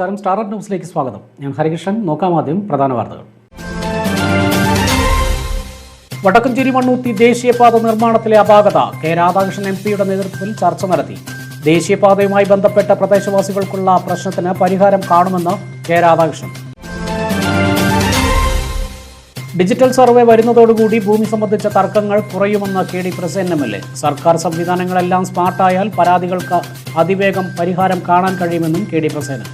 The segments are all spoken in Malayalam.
നമസ്കാരം. സ്റ്റാർട്ട് ന്യൂസിലേക്ക് സ്വാഗതം. ഞാൻ ഹരികൃഷ്ണൻ. നോക്കാം ആദ്യം പ്രധാന വാർത്തകൾ. വടക്കഞ്ചേരി മണ്ണൂത്തി ദേശീയപാത നിർമ്മാണത്തിലെ അപാകത. കെ രാധാകൃഷ്ണൻ എം പിയുടെ നേതൃത്വത്തിൽ ചർച്ച നടത്തി. ദേശീയപാതയുമായി ബന്ധപ്പെട്ട പ്രദേശവാസികൾക്കുള്ള പ്രശ്നത്തിന് പരിഹാരം കാണുമെന്ന് കെ രാധാകൃഷ്ണൻ. ഡിജിറ്റൽ സർവേ വരുന്നതോടുകൂടി ഭൂമി സംബന്ധിച്ച തർക്കങ്ങൾ കുറയുമെന്ന് K D Prasen M L A. സർക്കാർ സംവിധാനങ്ങളെല്ലാം സ്മാർട്ടായാൽ പരാതികൾക്ക് അതിവേഗം പരിഹാരം കാണാൻ കഴിയുമെന്നും കെ ഡി പ്രസേനൻ.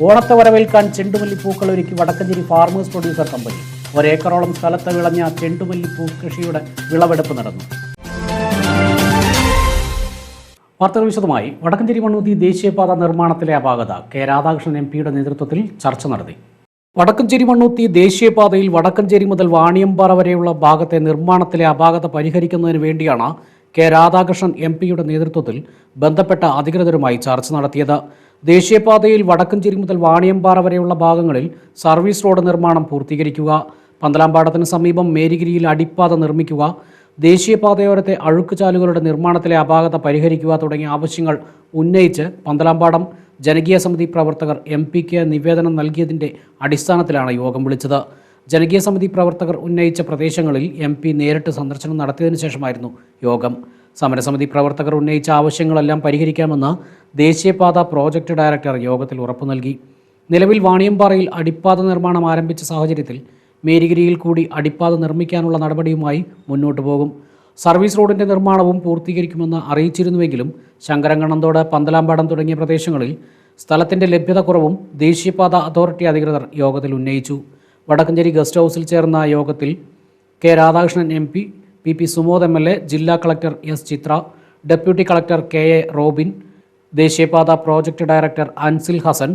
ഓണത്തെ വരവേൽക്കാൻ ചെണ്ടുമല്ലിപ്പൂക്കൾ ഒരുക്കി വടക്കഞ്ചേരി ഫാർമേഴ്സ് പ്രൊഡ്യൂസർ കമ്പനി ഒരേക്കറോളം സ്ഥലത്ത് വിളഞ്ഞ ചെണ്ടുമല്ലിപ്പൂ കൃഷിയുടെ വിളവെടുപ്പ് നടന്നു. വാർത്തകൾ വിശദമായി. വടക്കഞ്ചേരി മണ്ണൂതി ദേശീയപാത നിർമ്മാണത്തിലെ അപാകത. കെ രാധാകൃഷ്ണൻ എം പിയുടെ നേതൃത്വത്തിൽ ചർച്ച നടത്തി. വടക്കഞ്ചേരി മണ്ണൂത്തി ദേശീയപാതയിൽ വടക്കഞ്ചേരി മുതൽ വാണിയമ്പാറ വരെയുള്ള ഭാഗത്തെ നിർമ്മാണത്തിലെ അപാകത പരിഹരിക്കുന്നതിന് വേണ്ടിയാണ് കെ രാധാകൃഷ്ണൻ എം പിയുടെ നേതൃത്വത്തിൽ ബന്ധപ്പെട്ട അധികൃതരുമായി ചർച്ച നടത്തിയത്. ദേശീയപാതയിൽ വടക്കഞ്ചേരി മുതൽ വാണിയമ്പാറ വരെയുള്ള ഭാഗങ്ങളിൽ സർവീസ് റോഡ് നിർമ്മാണം പൂർത്തീകരിക്കുക. പന്തലാമ്പാടത്തിന് സമീപം മേരിഗിരിയിൽ അടിപ്പാത നിർമ്മിക്കുക. ദേശീയപാതയോരത്തെ അഴുക്കുചാലുകളുടെ നിർമ്മാണത്തിലെ അപാകത പരിഹരിക്കുക തുടങ്ങിയ ആവശ്യങ്ങൾ ഉന്നയിച്ച് പന്തലാംപാടം ജനകീയ സമിതി പ്രവർത്തകർ എം പിക്ക് നിവേദനം നൽകിയതിന്റെ അടിസ്ഥാനത്തിലാണ് യോഗം വിളിച്ചത്. ജനകീയ സമിതി പ്രവർത്തകർ ഉന്നയിച്ച പ്രദേശങ്ങളിൽ എം പി നേരിട്ട് സന്ദർശനം നടത്തിയതിനു ശേഷമായിരുന്നു യോഗം. സമരസമിതി പ്രവർത്തകർ ഉന്നയിച്ച ആവശ്യങ്ങളെല്ലാം പരിഹരിക്കാമെന്ന് ദേശീയപാത പ്രോജക്റ്റ് ഡയറക്ടർ യോഗത്തിൽ ഉറപ്പു നൽകി. നിലവിൽ വാണിയമ്പാറയിൽ അടിപ്പാത നിർമ്മാണം ആരംഭിച്ച സാഹചര്യത്തിൽ മേരിഗിരിയിൽ കൂടി അടിപ്പാത നിർമ്മിക്കാനുള്ള നടപടിയുമായി മുന്നോട്ടു പോകും. സർവീസ് റോഡിന്റെ നിർമ്മാണവും പൂർത്തീകരിക്കുമെന്ന് അറിയിച്ചിരുന്നുവെങ്കിലും ശങ്കരങ്കണ്ണന്തോട് പന്തലാമ്പാടം തുടങ്ങിയ പ്രദേശങ്ങളിൽ സ്ഥലത്തിന്റെ ലഭ്യത കുറവും ദേശീയപാത അതോറിറ്റി അധികൃതർ യോഗത്തിൽ ഉന്നയിച്ചു. വടക്കഞ്ചേരി ഗസ്റ്റ് ഹൗസിൽ ചേർന്ന യോഗത്തിൽ K Radhakrishnan M P P P Sumod M L A ജില്ലാ collector S Chithra deputy collector K A Robin ദേശീയപാത project director Ansil Hasan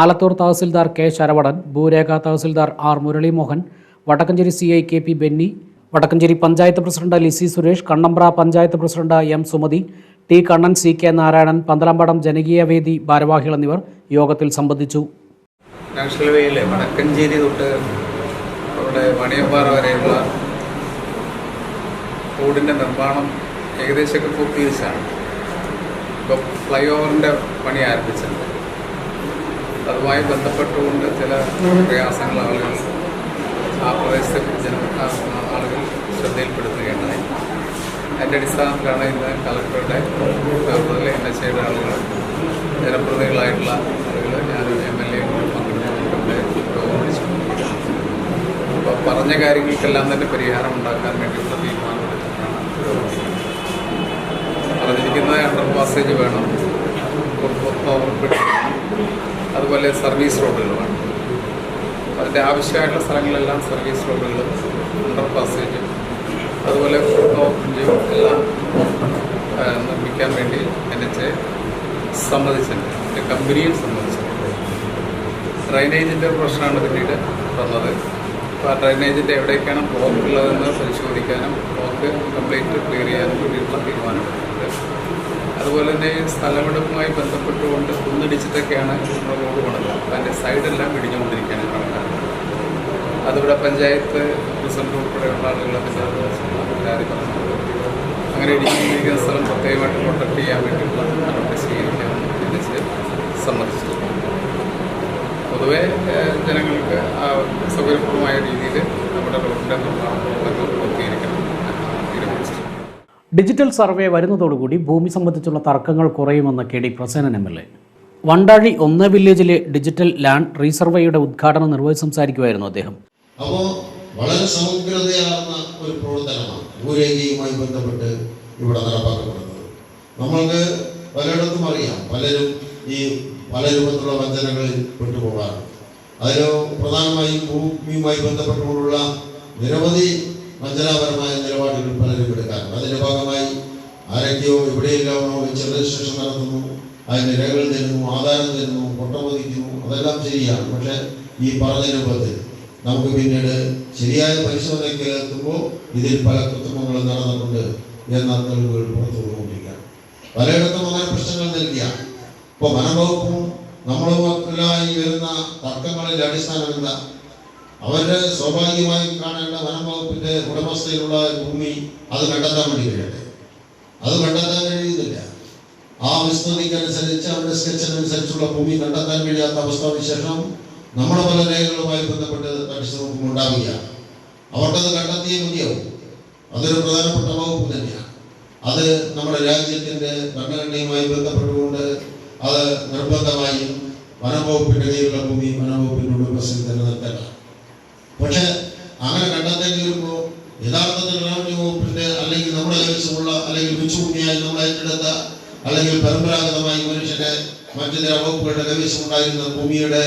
Alathur tahsildar K Saravadan ഭൂരേഖ tahsildar R Muralimohan Vadakkencherry C I K P Benny Vadakkencherry panchayat president Lissy Suresh Kannambra panchayat president M Sumathi T Kannan C K Narayanan Panthalampadam ജനകീയ വേദി ഭാരവാഹികൾ എന്നിവർ യോഗത്തിൽ സംബന്ധിച്ചു. നാഷണൽ വേയിലെ വടക്കഞ്ചേരി തൊട്ട് അവിടെ മണിയമ്പാറ വരെയുള്ള റോഡിന്റെ നിർമ്മാണം ഏകദേശമൊക്കെ പൂർത്തീകരിച്ചാണ്. ഇപ്പോൾ ഫ്ലൈ ഓവറിന്റെ പണി ആരംഭിച്ചിട്ടുണ്ട്. അതുമായി ബന്ധപ്പെട്ടുകൊണ്ട് ചില പ്രയാസങ്ങൾ ആളുകൾ ആ പ്രദേശത്തെ ജന ആളുകൾ ശ്രദ്ധയിൽപ്പെടുത്തുകയുണ്ടായി. അതിന്റെ അടിസ്ഥാനത്തിലാണ് ഇന്ന് കളക്ടറുടെ നേതൃത്വത്തിൽ എൻ എച്ച് ആളുകൾ ജനപ്രതിനിധികളായിട്ടുള്ള ആളുകൾ ഞാനും എം എൽ എ പങ്കെടുത്തുകൊണ്ട് യോഗം വിളിച്ചുകൊണ്ടിരിക്കുന്നത് അപ്പോൾ പറഞ്ഞ കാര്യങ്ങൾക്കെല്ലാം തന്നെ പരിഹാരം ഉണ്ടാക്കാൻ വേണ്ടിയുള്ള തീരുമാനമെടുത്തിട്ടാണ് പറഞ്ഞിരിക്കുന്നത് അണ്ടർ പാസേജ് വേണം. അതുപോലെ സർവീസ് റോഡുകൾ വേണം. അതിന്റെ ആവശ്യമായിട്ടുള്ള സ്ഥലങ്ങളെല്ലാം സർവീസ് റോഡുകളും അണ്ടർ പാസേജ് അതുപോലെ ഓവർബ്രിഡ്ജും എല്ലാം നിർമ്മിക്കാൻ വേണ്ടി എൻ എച്ച് സമ്മതിച്ചിട്ടുണ്ട്. എന്റെ കമ്പനിയും സമ്മതിച്ചിട്ടുണ്ട്. ഡ്രൈനേജിന്റെ പ്രശ്നമാണ് പിന്നീട് വന്നത്. ഡ്രൈനേജിന്റെ എവിടേക്കാണ് ബ്ലോക്ക് ഉള്ളതെന്ന് പരിശോധിക്കാനും ബ്ലോക്ക് കംപ്ലീറ്റ് ക്ലിയർ ചെയ്യാനും വേണ്ടിയിട്ടുള്ള തീരുമാനമുണ്ട് അതുപോലെ തന്നെ സ്ഥലമെടുപ്പുമായി ബന്ധപ്പെട്ടുകൊണ്ട് കുന്നിടിച്ചിട്ടൊക്കെയാണ് നമ്മുടെ റോഡ് പണിത് അതിന്റെ സൈഡെല്ലാം ഇടിഞ്ഞുകൊണ്ടിരിക്കുകയാണ് കണക്കാക്കുന്നത് അതിവിടെ പഞ്ചായത്ത് പ്രസിഡന്റ് ഉൾപ്പെടെയുള്ള ആളുകളൊക്കെ പരാതി പറഞ്ഞിട്ടുണ്ട് അങ്ങനെ ഇടിഞ്ഞുകൊണ്ടിരിക്കുന്ന സ്ഥലം പ്രത്യേകമായിട്ട് പ്രൊട്ടക്ട് ചെയ്യാൻ വേണ്ടിയിട്ടുള്ള നടപടി എന്നുവെച്ച് സമ്മതിച്ചിട്ടുണ്ട് പൊതുവെ ജനങ്ങൾക്ക് സൗകര്യപ്രദമായ രീതിയിൽ നമ്മുടെ റോഡിന്റെ പൂർത്തീകരിക്കണം ഡിജിറ്റൽ സർവേ വരുന്നതോടുകൂടി ഭൂമി സംബന്ധിച്ചുള്ള തർക്കങ്ങൾ കുറയുമെന്ന് K D Prasenan M L A. Vandazhi ഒന്ന് വില്ലേജിലെ ഡിജിറ്റൽ ലാൻഡ് റീസർവേയുടെ ഉദ്ഘാടനം നിർവഹിച്ച് സംസാരിക്കുമായിരുന്നു അദ്ദേഹം. അപ്പോൾ വളരെ സമഗ്രതയാർന്ന ഒരു പ്രവർത്തനമാണ് ഭൂരേഖയുമായി ബന്ധപ്പെട്ട് ഇവിടെ നടപ്പാക്കപ്പെടുന്നത്. നമ്മൾക്ക് പലയിടത്തും അറിയാം പലരും ഈ പല രൂപത്തിലുള്ള വഞ്ചനകളിൽ പെട്ടുപോകാറുണ്ട് അതിൽ പ്രധാനമായും ഭൂമിയുമായി ബന്ധപ്പെട്ടുകൊണ്ടുള്ള നിരവധി വഞ്ചനാപരമായ നിലപാടുകൾ പലരും എടുക്കാറുണ്ട്. അതിന്റെ ഭാഗമായി ആരൊക്കെയോ എവിടെയെല്ലാമോ വെച്ച് രജിസ്ട്രേഷൻ നടത്തുന്നു അതിന് രേഖകൾ തരുന്നു ആധാരം തരുന്നു പൊട്ടമതിക്കുന്നു അതെല്ലാം ശരിയാണ്. പക്ഷേ ഈ പറഞ്ഞ രൂപത്തിൽ നമുക്ക് പിന്നീട് ശരിയായ പരിശോധനയ്ക്ക് എത്തുമ്പോൾ ഇതിൽ പല കൃത്രിമങ്ങളും നടന്നിട്ടുണ്ട് എന്ന തെളിവുകൾ പുറത്തു വന്നുകൊണ്ടിരിക്കുകയാണ് പലയിടത്തും അങ്ങനെ പ്രശ്നങ്ങൾ നൽകിയ ഇപ്പോൾ വനംവകുപ്പും നമ്മളുമൊക്കെല്ലായി വരുന്ന തർക്കങ്ങളിൽ അടിസ്ഥാനം എന്താ അവരുടെ സ്വാഭാവികമായും കാണേണ്ട വനംവകുപ്പിന്റെ ഉടമസ്ഥയിലുള്ള ഭൂമി അത് കണ്ടെത്താൻ വേണ്ടി കഴിയട്ടെ. അത് കണ്ടെത്താൻ കഴിയുന്നില്ല. ആ വിസ്തൃതിക്കനുസരിച്ച് അവരുടെ സ്കെച്ചിനനുസരിച്ചുള്ള ഭൂമി കണ്ടെത്താൻ കഴിയാത്ത അവസ്ഥാവിശേഷം നമ്മുടെ പല രേഖകളുമായി ബന്ധപ്പെട്ട് പരിശ്രമം ഉണ്ടാവുകയാണ്. അവർക്കത് കണ്ടെത്തിയേ മതിയാവും. അതൊരു പ്രധാനപ്പെട്ട വകുപ്പ് തന്നെയാണ്. അത് നമ്മുടെ രാജ്യത്തിന്റെ ഭരണഘടനയുമായി ബന്ധപ്പെട്ടുകൊണ്ട് അത് നിർബന്ധമായും വനംവകുപ്പിന്റെ കീഴിലുള്ള ഭൂമി വനംവകുപ്പിന്റെ ഉടമസ്ഥയിൽ തന്നെ പക്ഷെ അങ്ങനെ കണ്ടെത്തേണ്ടി വരുമ്പോൾ യഥാർത്ഥത്തിൽ റവന്യൂ വകുപ്പിന്റെ അല്ലെങ്കിൽ നമ്മുടെ കൈവശമുള്ള അല്ലെങ്കിൽ മിച്ചുഭൂമിയായി നമ്മൾ ഏറ്റെടുത്ത അല്ലെങ്കിൽ പരമ്പരാഗതമായി മനുഷ്യന്റെ മറ്റു ചില വകുപ്പുകളുടെ കൈവശമുണ്ടായിരുന്ന ഭൂമിയുടെ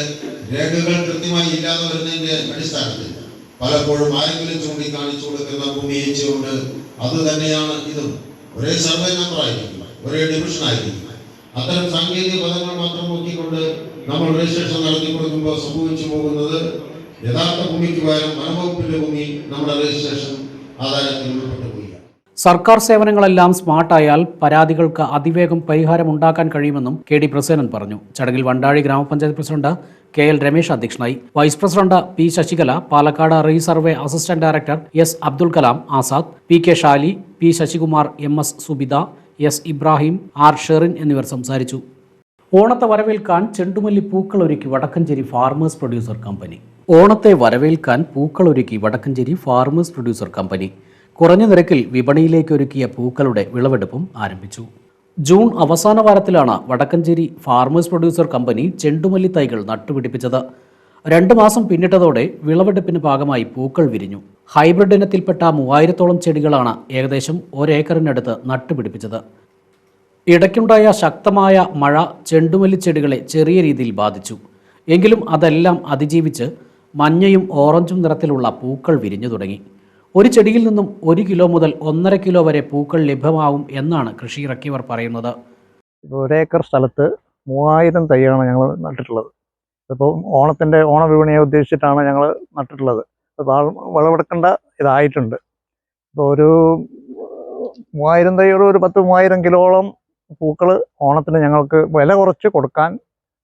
രേഖകൾ കൃത്യമായി ഇല്ലാതെ വരുന്നതിന്റെ അടിസ്ഥാനത്തിൽ പലപ്പോഴും ആരെങ്കിലും ചൂണ്ടിക്കാണിച്ചു കൊടുക്കുന്ന ഭൂമി വെച്ചുകൊണ്ട് അത് തന്നെയാണ് ഇതും. ഒരേ സർവേ നമ്പർ ആയിരിക്കും ഒരേ ഡിവിഷൻ ആയിരിക്കും. അത്തരം സാങ്കേതിക പദങ്ങൾ മാത്രം നോക്കിക്കൊണ്ട് നമ്മൾ രജിസ്ട്രേഷൻ നടത്തി കൊടുക്കുമ്പോൾ സംഭവിച്ചു പോകുന്നത് യഥാർത്ഥ ഭൂമിക്ക് പകരം വനംവകുപ്പിന്റെ ഭൂമി നമ്മുടെ രജിസ്ട്രേഷൻ ആധാരത്തിൽ ഉൾപ്പെട്ടു സർക്കാർ സേവനങ്ങളെല്ലാം സ്മാർട്ടായാൽ പരാതികൾക്ക് അതിവേഗം പരിഹാരം ഉണ്ടാക്കാൻ കഴിയുമെന്നും കെ ഡി പ്രസേനൻ പറഞ്ഞു. ചടങ്ങിൽ വണ്ടാഴി ഗ്രാമപഞ്ചായത്ത് പ്രസിഡന്റ് കെ എൽ രമേശ് അധ്യക്ഷനായി. Vice president P Sasikala Palakkad resurvey assistant director S Abdul Kalam Azad P K Shali P Sasikumar M S Subitha S Ibrahim R Sherin എന്നിവർ സംസാരിച്ചു. ഓണത്തെ വരവേൽക്കാൻ ചെണ്ടുമല്ലി പൂക്കൾ ഒരുക്കി വടക്കഞ്ചേരി ഫാർമേഴ്സ് പ്രൊഡ്യൂസർ കമ്പനി. ഓണത്തെ വരവേൽക്കാൻ പൂക്കൾ ഒരുക്കി വടക്കഞ്ചേരി ഫാർമേഴ്സ് പ്രൊഡ്യൂസർ കമ്പനി. കുറഞ്ഞ നിരക്കിൽ വിപണിയിലേക്ക് ഒരുക്കിയ പൂക്കളുടെ വിളവെടുപ്പും ആരംഭിച്ചു. ജൂൺ അവസാന വാരത്തിലാണ് വടക്കഞ്ചേരി ഫാർമേഴ്സ് പ്രൊഡ്യൂസർ കമ്പനി ചെണ്ടുമല്ലി തൈകൾ നട്ടുപിടിപ്പിച്ചത്. രണ്ട് മാസം പിന്നിട്ടതോടെ വിളവെടുപ്പിന് ഭാഗമായി പൂക്കൾ വിരിഞ്ഞു. ഹൈബ്രിഡ് ഇനത്തിൽപ്പെട്ട മൂവായിരത്തോളം ചെടികളാണ് ഏകദേശം ഒരേക്കറിനടുത്ത് നട്ടുപിടിപ്പിച്ചത്. ഇടയ്ക്കുണ്ടായ ശക്തമായ മഴ ചെണ്ടുമല്ലി ചെടികളെ ചെറിയ രീതിയിൽ ബാധിച്ചു. എങ്കിലും അതെല്ലാം അതിജീവിച്ച് മഞ്ഞയും ഓറഞ്ചും നിറത്തിലുള്ള പൂക്കൾ വിരിഞ്ഞു തുടങ്ങി. ഒരു ചെടിയിൽ നിന്നും ഒരു കിലോ മുതൽ ഒന്നര കിലോ വരെ പൂക്കൾ ലഭ്യമാവും എന്നാണ് കൃഷി ഇറക്കിയവർ പറയുന്നത് ഒരേക്കർ സ്ഥലത്ത് മൂവായിരം തൈയാണ് ഞങ്ങൾ നട്ടിട്ടുള്ളത്. ഇപ്പോൾ ഓണത്തിന്റെ ഓണവിപണിയെ ഉദ്ദേശിച്ചിട്ടാണ് ഞങ്ങൾ നട്ടിട്ടുള്ളത്. അപ്പോൾ വിളവെടുക്കേണ്ട ഇതായിട്ടുണ്ട്. ഇപ്പോൾ ഒരു മൂവായിരം തൈയുടെ ഒരു പത്ത് മൂവായിരം കിലോളം പൂക്കൾ ഓണത്തിന് ഞങ്ങൾക്ക് വില കുറച്ച് കൊടുക്കാൻ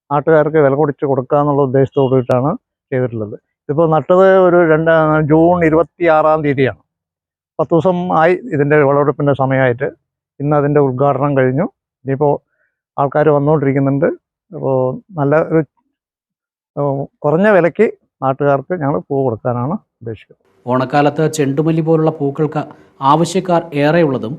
നാട്ടുകാർക്ക് വില കുറച്ച് കൊടുക്കുക എന്നുള്ള ഉദ്ദേശത്തോടു കൂടിയിട്ടാണ് ചെയ്തിട്ടുള്ളത്. ഇതിപ്പോൾ നട്ടത് ഒരു രണ്ട് ജൂൺ ഇരുപത്തി ആറാം തീയതിയാണ്. പത്ത് ദിവസം ആയി ഇതിന്റെ വിളവെടുപ്പിന്റെ സമയമായിട്ട്. ഇന്ന് അതിന്റെ ഉദ്ഘാടനം കഴിഞ്ഞു. ഇനിയിപ്പോൾ ആൾക്കാർ വന്നുകൊണ്ടിരിക്കുന്നുണ്ട്. അപ്പോൾ നല്ല ഒരു കുറഞ്ഞ വിലയ്ക്ക് നാട്ടുകാർക്ക് ഞങ്ങൾ പൂ കൊടുക്കാനാണ് ഉദ്ദേശിക്കുന്നത്. ഓണക്കാലത്ത് ചെണ്ടുമല്ലി പോലുള്ള പൂക്കൾക്ക് ആവശ്യക്കാർ ഏറെയുള്ളതും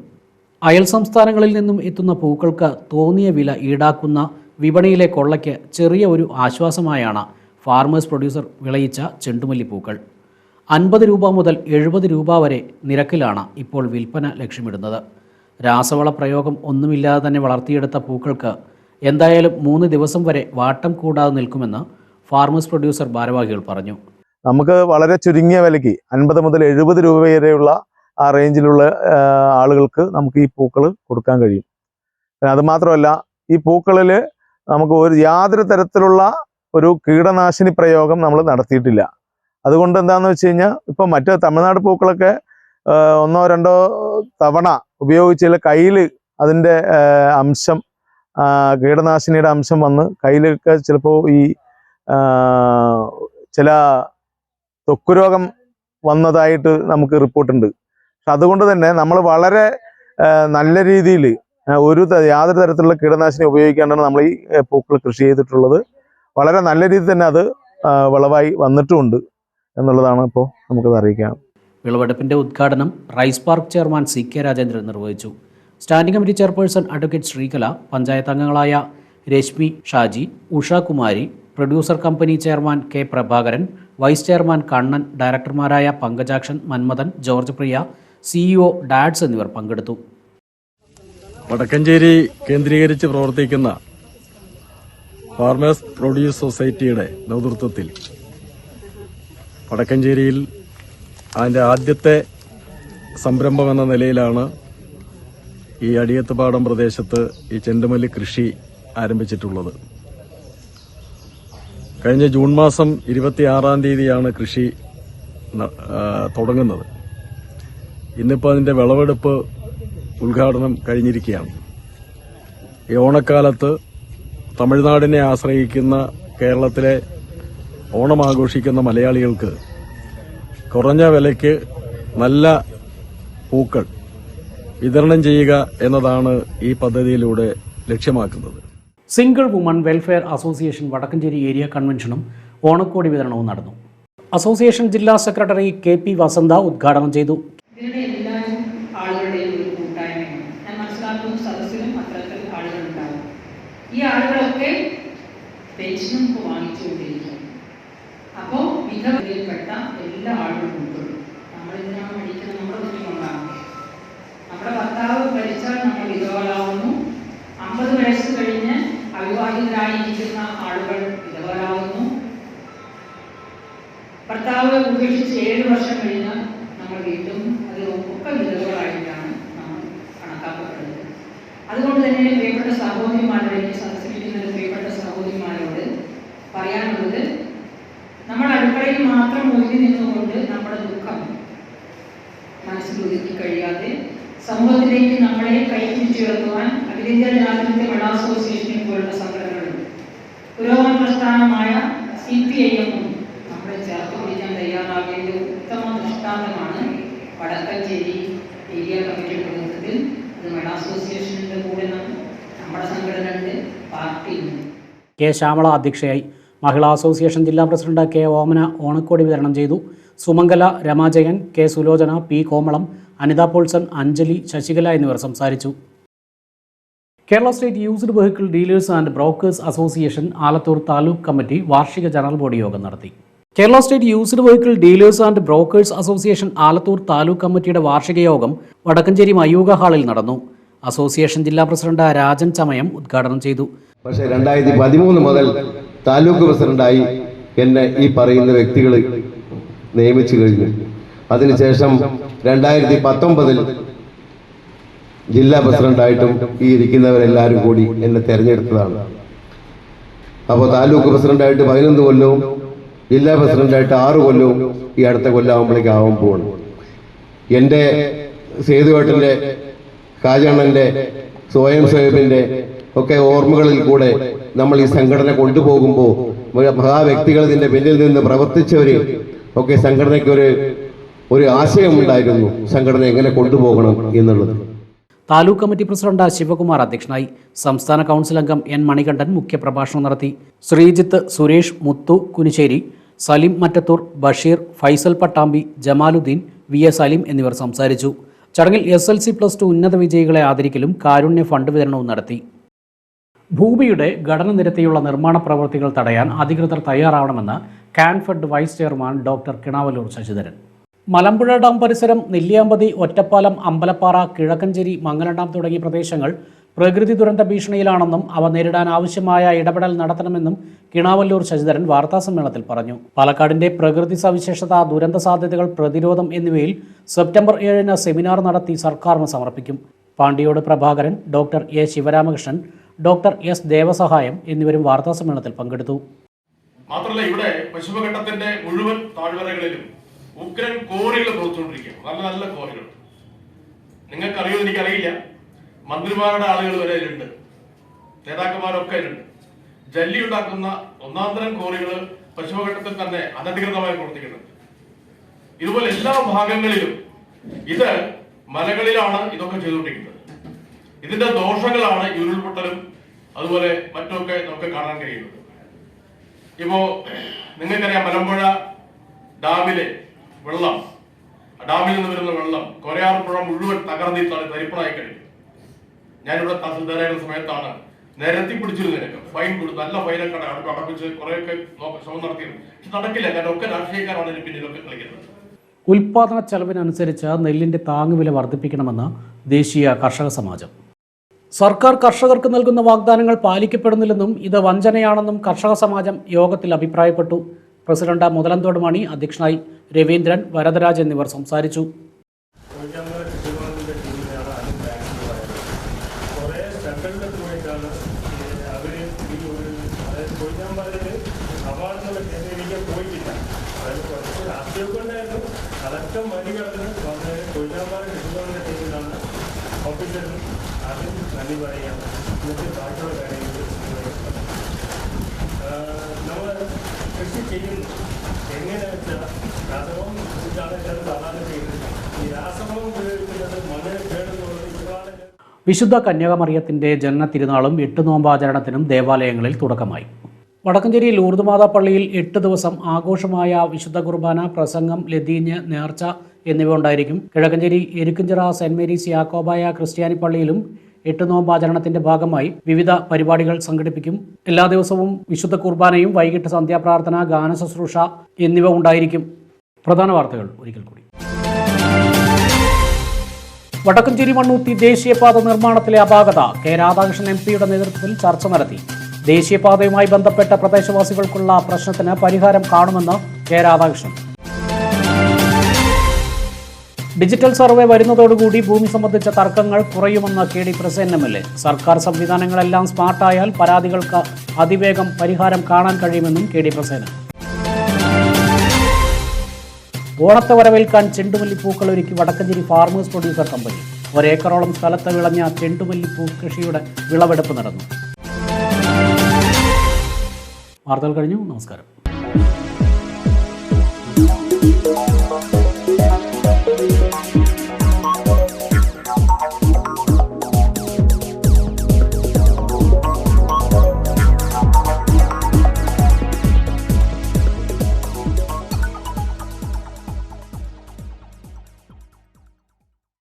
അയൽ സംസ്ഥാനങ്ങളിൽ നിന്നും എത്തുന്ന പൂക്കൾക്ക് തോന്നിയ വില ഈടാക്കുന്ന വിപണിയിലെ കൊള്ളയ്ക്ക് ചെറിയ ഒരു ആശ്വാസമായാണ് ഫാർമേഴ്സ് പ്രൊഡ്യൂസർ വിളയിച്ച ചെണ്ടുമല്ലി പൂക്കൾ. അൻപത് രൂപ മുതൽ എഴുപത് രൂപ വരെ നിരക്കിലാണ് ഇപ്പോൾ വിൽപ്പന ലക്ഷ്യമിടുന്നത്. രാസവള പ്രയോഗം ഒന്നുമില്ലാതെ തന്നെ വളർത്തിയെടുത്ത പൂക്കൾക്ക് എന്തായാലും മൂന്ന് ദിവസം വരെ വാട്ടം കൂടാതെ നിൽക്കുമെന്ന് ഫാർമേഴ്സ് പ്രൊഡ്യൂസർ ഭാരവാഹികൾ പറഞ്ഞു. നമുക്ക് വളരെ ചുരുങ്ങിയ വിലയ്ക്ക് അൻപത് മുതൽ എഴുപത് രൂപ വരെയുള്ള ആ റേഞ്ചിലുള്ള ആളുകൾക്ക് നമുക്ക് ഈ പൂക്കൾ കൊടുക്കാൻ കഴിയും. പിന്നെ അത് മാത്രമല്ല ഈ പൂക്കളിൽ നമുക്ക് ഒരു യാതൊരു തരത്തിലുള്ള ഒരു കീടനാശിനി പ്രയോഗം നമ്മൾ നടത്തിയിട്ടില്ല. അതുകൊണ്ട് എന്താന്ന് വെച്ച് കഴിഞ്ഞാൽ ഇപ്പം മറ്റ് തമിഴ്നാട് പൂക്കളൊക്കെ ഒന്നോ രണ്ടോ തവണ ഉപയോഗിച്ച കയ്യിൽ അതിന്റെ അംശം കീടനാശിനിയുടെ അംശം വന്ന് കയ്യിലൊക്കെ ചിലപ്പോൾ ഈ ചില ത്വക്ക് രോഗം വന്നതായിട്ട് നമുക്ക് റിപ്പോർട്ടുണ്ട്. പക്ഷെ അതുകൊണ്ട് തന്നെ നമ്മൾ വളരെ നല്ല രീതിയിൽ ഒരു യാതൊരു തരത്തിലുള്ള കീടനാശിനി ഉപയോഗിക്കാണ്ടാണ് നമ്മൾ ഈ പൂക്കൾ കൃഷി ചെയ്തിട്ടുള്ളത്. വളരെ നല്ല രീതിയിൽ തന്നെ അത് വിളവായി വന്നിട്ടുമുണ്ട് എന്നുള്ളതാണ് ഇപ്പോൾ നമുക്കത് അറിയിക്കാം. വിളവെടുപ്പിന്റെ ഉദ്ഘാടനം rice park chairman C K Rajendran നിർവഹിച്ചു. Standing committee chairperson advocate Sreekala panchayat അംഗങ്ങളായ Reshmi Shaji Ushakumari producer company chairman K Prabhakaran vice chairman Kannan ഡയറക്ടർമാരായ Pankajakshan Manmadhan George Priya CEO ഡാഡ്സ് എന്നിവർ പങ്കെടുത്തു. വടക്കഞ്ചേരി കേന്ദ്രീകരിച്ച് പ്രവർത്തിക്കുന്ന ഫാർമേഴ്സ് പ്രൊഡ്യൂസ് സൊസൈറ്റിയുടെ നേതൃത്വത്തിൽ വടക്കഞ്ചേരിയിൽ അതിന്റെ ആദ്യത്തെ സംരംഭം എന്ന നിലയിലാണ് ഈ അടിയത്തുപാടം പ്രദേശത്ത് ഈ ചെണ്ടുമല്ലി കൃഷി ആരംഭിച്ചിട്ടുള്ളത്. കഴിഞ്ഞ ജൂൺ മാസം ഇരുപത്തിയാറാം തീയതിയാണ് കൃഷി തുടങ്ങുന്നത്. ഇന്നിപ്പോൾ അതിന്റെ വിളവെടുപ്പ് ഉദ്ഘാടനം കഴിഞ്ഞിരിക്കുകയാണ്. ഈ ഓണക്കാലത്ത് തമിഴ്നാടിനെ ആശ്രയിക്കുന്ന കേരളത്തിലെ ഓണം ആഘോഷിക്കുന്ന മലയാളികൾക്ക് കുറഞ്ഞ വിലയ്ക്ക് നല്ല പൂക്കൾ വിതരണം ചെയ്യുക എന്നതാണ് ഈ പദ്ധതിയിലൂടെ ലക്ഷ്യമാക്കുന്നത്. Single woman welfare association Vadakkencherry area കൺവെൻഷനും ഓണക്കോടി വിതരണവും നടന്നു. അസോസിയേഷൻ ജില്ലാ സെക്രട്ടറി കെ പി വസന്ത ഉദ്ഘാടനം ചെയ്തു. ഈ ആളുകളൊക്കെ പെൻഷനും വാങ്ങിച്ചുകൊണ്ടിരിക്കും അപ്പോൾ വിധവയിൽപ്പെട്ട എല്ലാ ആളുകളും ഉൾപ്പെടും. നമ്മൾ ഇതിനാണ് പഠിക്കുന്നത് നമ്മുടെ കുഞ്ഞുകൊണ്ടാണ് നമ്മുടെ ഭർത്താവ് മരിച്ചാൽ നമ്മൾ വിധവകളാവുന്നു. അമ്പത് വയസ്സ് കഴിഞ്ഞ് അവിവാഹിതരായിരിക്കുന്ന ആളുകൾ വിധവരാകുന്നു ഭർത്താവ് ഉപേക്ഷിച്ച് ഏഴ് വർഷം കഴിഞ്ഞ് നമ്മൾ വീണ്ടും അത് ഒക്കെ വിധവകളായിട്ടാണ് നമ്മൾ കണക്കാക്കപ്പെടുന്നത്. അതുകൊണ്ട് തന്നെ പ്രിയപ്പെട്ട സഹോദരിമാരോട് എനിക്ക് സദസ്സിലിരിക്കുന്ന പ്രിയപ്പെട്ട സഹോദരിമാരോട് പറയാനുള്ളത് നമ്മൾ അടുക്കളയിൽ മാത്രം ഒഴുകി നിന്നുകൊണ്ട് നമ്മുടെ ദുഃഖം മനസ്സിൽ ഒതുക്കി കഴിയാതെ സമൂഹത്തിലേക്ക് നമ്മളെ കൈപിടിച്ചുയർത്തുവാൻ അഖിലേന്ത്യാ പ്രസ്ഥാനമായ സി പി ഐ എമ്മും നമ്മളെ ചേർത്ത് പിടിക്കാൻ തയ്യാറാകേണ്ട ഉത്തമ ദൃഷ്ടാന്തമാണ് വടക്കഞ്ചേരി ഏരിയ കമ്മിറ്റിയുടെ നേതൃത്വത്തിൽ അത് മഹിളാ അസോസിയേഷനിന്റെ കൂടെ നമ്മുടെ സംഘടന ഉണ്ട്. കെ ശ്യാമള അധ്യക്ഷയായി. മഹിളാ അസോസിയേഷൻ ജില്ലാ പ്രസിഡന്റ് കെ ഓമന ഓണക്കോടി വിതരണം ചെയ്തു. സുമംഗല രമാജയൻ കെ സുലോചന പി കോമളം അനിതാ പോൾസൺ അഞ്ജലി ശശികല എന്നിവർ സംസാരിച്ചു. Kerala state used vehicle dealers and brokers association Alathur taluk committee വാർഷിക ജനറൽ ബോഡി യോഗം നടത്തി. Kerala state used vehicle dealers and brokers association Alathur taluk കമ്മിറ്റിയുടെ വാർഷിക യോഗം വടക്കഞ്ചേരി മയൂക ഹാളിൽ നടന്നു. അസോസിയേഷൻ ജില്ലാ പ്രസിഡന്റ് രാജൻ ചമയം ഉദ്ഘാടനം ചെയ്തു. പക്ഷേ രണ്ടായിരത്തി പതിമൂന്ന് മുതൽ താലൂക്ക് പ്രസിഡന്റായി എന്നെ ഈ പറയുന്ന വ്യക്തികൾ നിയമിച്ചു കഴിഞ്ഞു. അതിനുശേഷം രണ്ടായിരത്തി പത്തൊമ്പതിൽ ജില്ലാ പ്രസിഡന്റായിട്ടും ഈ ഇരിക്കുന്നവരെല്ലാവരും കൂടി എന്നെ തെരഞ്ഞെടുത്തതാണ്. അപ്പോൾ താലൂക്ക് പ്രസിഡന്റായിട്ട് പതിനൊന്ന് കൊല്ലവും ജില്ലാ പ്രസിഡന്റായിട്ട് ആറ് കൊല്ലവും ഈ അടുത്ത കൊല്ലാകുമ്പോഴേക്ക് ആവാൻ പോവാണ്. എന്റെ സേതുവേട്ടന്റെ കാജണ്ണന്റെ സ്വയം സേബിന്റെ ഒക്കെ ഓർമ്മകളിൽ കൂടെ നമ്മൾ ഈ സംഘടന കൊണ്ടുപോകുമ്പോൾ മഹാവ്യക്തികൾ ഇതിന്റെ പിന്നിൽ നിന്ന് പ്രവർത്തിച്ചവർ ഒക്കെ സംഘടനയ്ക്ക് ഒരു ഒരു ആശയമുണ്ടായിരുന്നു സംഘടന എങ്ങനെ കൊണ്ടുപോകണം എന്നുള്ളത്. താലൂക്ക് കമ്മിറ്റി പ്രസിഡന്റ് ശിവകുമാർ അധ്യക്ഷനായി സംസ്ഥാന കൗൺസിൽ അംഗം എൻ മണികണ്ഠൻ മുഖ്യപ്രഭാഷണം നടത്തി. ശ്രീജിത്ത് സുരേഷ് മുത്തു കുനിശ്ശേരി സലിം മറ്റത്തൂർ ബഷീർ ഫൈസൽ പട്ടാമ്പി ജമാലുദ്ദീൻ വി എ സലിം എന്നിവർ സംസാരിച്ചു. ചടങ്ങിൽ S L C plus two ഉന്നത വിജയികളെ ആദരിക്കലും കാരുണ്യ ഫണ്ട് വിതരണവും നടത്തി. ഭൂമിയുടെ ഘടന നിരത്തിയുള്ള നിർമ്മാണ പ്രവൃത്തികൾ തടയാൻ അധികൃതർ തയ്യാറാവണമെന്ന് Canfed vice chairman doctor Kinavalloor Sasidharan. Malampuzha dam പരിസരം നെല്ലിയാമ്പതി ഒറ്റപ്പാലം അമ്പലപ്പാറ കിഴക്കഞ്ചേരി മംഗലഡാം തുടങ്ങിയ പ്രദേശങ്ങൾ പ്രകൃതി ദുരന്ത ഭീഷണിയിലാണെന്നും അവ നേരിടാൻ ആവശ്യമായ ഇടപെടൽ നടത്തണമെന്നും കിണാവല്ലൂർ ശശിധരൻ വാർത്താസമ്മേളനത്തിൽ പറഞ്ഞു. പാലക്കാടിന്റെ പ്രകൃതി സവിശേഷത ദുരന്ത സാധ്യതകൾ പ്രതിരോധം എന്നിവയിൽ സെപ്റ്റംബർ ഏഴിന് സെമിനാർ നടത്തി സർക്കാരിന് സമർപ്പിക്കും. Pandiyode Prabhakaran doctor A Sivaramakrishnan doctor S Devasahayam എന്നിവരും വാർത്താസമ്മേളനത്തിൽ പങ്കെടുത്തു. മാത്രമല്ല ഇവിടെ പശ്ചിമഘട്ടത്തിന്റെ മുഴുവൻ താഴ്വരകളിലും ഉഗ്രൻ കോറികൾ പുറത്തുകൊണ്ടിരിക്കുകയാണ്. നല്ല നല്ല കോറികൾ. നിങ്ങൾക്കറിയോ എനിക്കറിയില്ല. മന്ത്രിമാരുടെ ആളുകൾ വരെ ഇതിലുണ്ട് നേതാക്കന്മാരൊക്കെ ഇതിലുണ്ട് ജല്ലി ഉണ്ടാക്കുന്ന ഒന്നാം തരം കോറികൾ പശ്ചിമഘട്ടത്തിൽ തന്നെ അനധികൃതമായി പ്രവർത്തിക്കുന്നുണ്ട്. ഇതുപോലെ എല്ലാ ഭാഗങ്ങളിലും ഇത് മലകളിലാണ് ഇതൊക്കെ ചെയ്തുകൊണ്ടിരിക്കുന്നത്. ഇതിന്റെ ദോഷങ്ങളാണ് ഈ ഉരുൾപൊട്ടലും അതുപോലെ മറ്റൊക്കെ നമുക്ക് കാണാൻ കഴിയുന്നത്. ഇപ്പോ നിങ്ങൾക്കറിയാം മലമ്പുഴ ഡാമിലെ വെള്ളം. ഡാമിൽ നിന്ന് വരുന്ന വെള്ളം. കൊരയാർ പുഴ മുഴുവൻ തകർന്നിട്ടാണ് തരിപ്പണായി കഴിഞ്ഞു ഞാനിവിടെ തഹസിൽദാരായിരുന്ന സമയത്താണ് നിരത്തി പിടിച്ചിരുന്നതിനൊക്കെ ഫൈൻ കൊടുത്ത് നല്ല ഫൈനൊക്കെ അടക്കം അടപ്പിച്ച് കുറേയൊക്കെ ശ്രമം നടത്തിയിരുന്നു. പക്ഷെ നടക്കില്ല. കാരണം ഒക്കെ രാഷ്ട്രീയക്കാരാണ് ഇതിന് പിന്നിലൊക്കെ കളിക്കുന്നത്. ഉൽപാദന ചെലവിനനുസരിച്ച് നെല്ലിന്റെ താങ്ങുവില വർദ്ധിപ്പിക്കണമെന്ന് ദേശീയ കർഷക സമാജം. സർക്കാർ കർഷകർക്ക് നൽകുന്ന വാഗ്ദാനങ്ങൾ പാലിക്കപ്പെടുന്നില്ലെന്നും ഇത് വഞ്ചനയാണെന്നും കർഷക സമാജം യോഗത്തിൽ അഭിപ്രായപ്പെട്ടു. പ്രസിഡന്റ് മുതലന്തോട് മണി അധ്യക്ഷനായി രവീന്ദ്രൻ വരദരാജ് എന്നിവർ സംസാരിച്ചു. ചെയ്യുന്നു. എങ്ങനെയാണെന്ന് വെച്ചാൽ രാസവളം ഉപയോഗിച്ചാണ് സാധാരണ ചെയ്യുന്നത് ഈ രാസവളം ഉപയോഗിക്കുന്നത് മണ്ണിന് കേടുന്നുള്ളത് വിശുദ്ധ കന്യാകമറിയത്തിന്റെ ജനന തിരുനാളും എട്ട് നോമ്പാചരണത്തിനും ദേവാലയങ്ങളിൽ തുടക്കമായി. വടക്കഞ്ചേരി ലൂർദ്മാതാ പള്ളിയിൽ എട്ട് ദിവസം ആഘോഷമായ വിശുദ്ധ കുർബാന പ്രസംഗം ലതീഞ്ഞ് നേർച്ച എന്നിവ ഉണ്ടായിരിക്കും. കിഴക്കഞ്ചേരി എരുക്കുംചിറ സെന്റ് മേരീസ് യാക്കോബായ ക്രിസ്ത്യാനി പള്ളിയിലും എട്ട് നോമ്പാചരണത്തിന്റെ ഭാഗമായി വിവിധ പരിപാടികൾ സംഘടിപ്പിക്കും. എല്ലാ ദിവസവും വിശുദ്ധ കുർബാനയും വൈകിട്ട് സന്ധ്യാപ്രാർത്ഥന ഗാന ശുശ്രൂഷ എന്നിവ ഉണ്ടായിരിക്കും. പ്രധാന വാർത്തകൾ ഒരിക്കൽ കൂടി. വടക്കഞ്ചേരി മണ്ണൂത്തി ദേശീയപാത നിർമ്മാണത്തിലെ അപാകത കെ രാധാകൃഷ്ണൻ എം പിയുടെ നേതൃത്വത്തിൽ ചർച്ച നടത്തി. ദേശീയപാതയുമായി ബന്ധപ്പെട്ട പ്രദേശവാസികൾക്കുള്ള പ്രശ്നത്തിന് പരിഹാരം കാണുമെന്ന് കെ രാധാകൃഷ്ണൻ. ഡിജിറ്റൽ സർവേ വരുന്നതോടുകൂടി ഭൂമി സംബന്ധിച്ച തർക്കങ്ങൾ കുറയുമെന്ന് K D Prasen M L A. സർക്കാർ സംവിധാനങ്ങളെല്ലാം സ്മാർട്ടായാൽ പരാതികൾക്ക് അതിവേഗം പരിഹാരം കാണാൻ കഴിയുമെന്നും കെ ഡി പ്രസേന ഓണത്തെ വരവേൽക്കാൻ ചെണ്ടുമല്ലിപ്പൂക്കൾ ഒരുക്കി വടക്കഞ്ചേരി ഫാർമേഴ്സ് പ്രൊഡ്യൂസർ കമ്പനി ഒരേക്കറോളം സ്ഥലത്ത് വിളഞ്ഞ ചെണ്ടുമല്ലിപ്പൂ കൃഷിയുടെ വിളവെടുപ്പ് നടന്നു. വാർത്തകൾ കഴിഞ്ഞു. നമസ്കാരം.